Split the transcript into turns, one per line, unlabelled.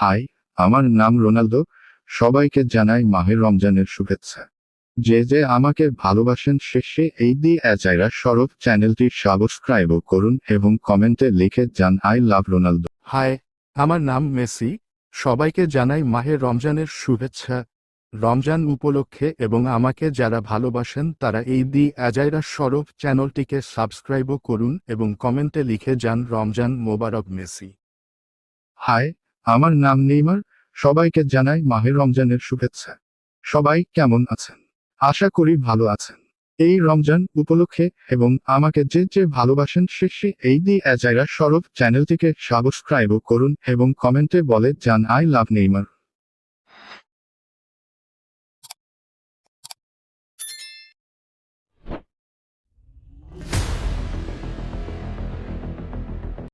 High আমার নাম Ronaldo. সবাইকে জানাই মাহের রমজানের শুভেচ্ছা। যে যে আমাকে ভালোবাসেন শেষে এই দি অ্যাজাইরা সরব চ্যানেলটি সাবস্ক্রাইবও করুন এবং কমেন্টে লিখে যান আই লাভ রোনালদো।
হাই আমার নাম মেসি। সবাইকে জানাই মাহের রমজানের শুভেচ্ছা। রমজান উপলক্ষে এবং আমাকে যারা ভালোবাসেন তারা এই দি অ্যাজাইরা সরব চ্যানেলটিকে সাবস্ক্রাইবও করুন এবং কমেন্টে লিখে যান রমজান মোবারক মেসি।
হাই আমার নাম নেইমার, সবাইকে জানাই মাহের রমজানের শুভেচ্ছা। সবাই কেমন আছেন? আশা করি ভালো আছেন। এই রমজান উপলক্ষে এবং আমাকে যে যে ভালোবাসেন শেষে এই দি অ্যাজাইরা সরব চ্যানেলটিকে সাবস্ক্রাইবও করুন এবং কমেন্টে বলে যান আই লাভ নেইমার।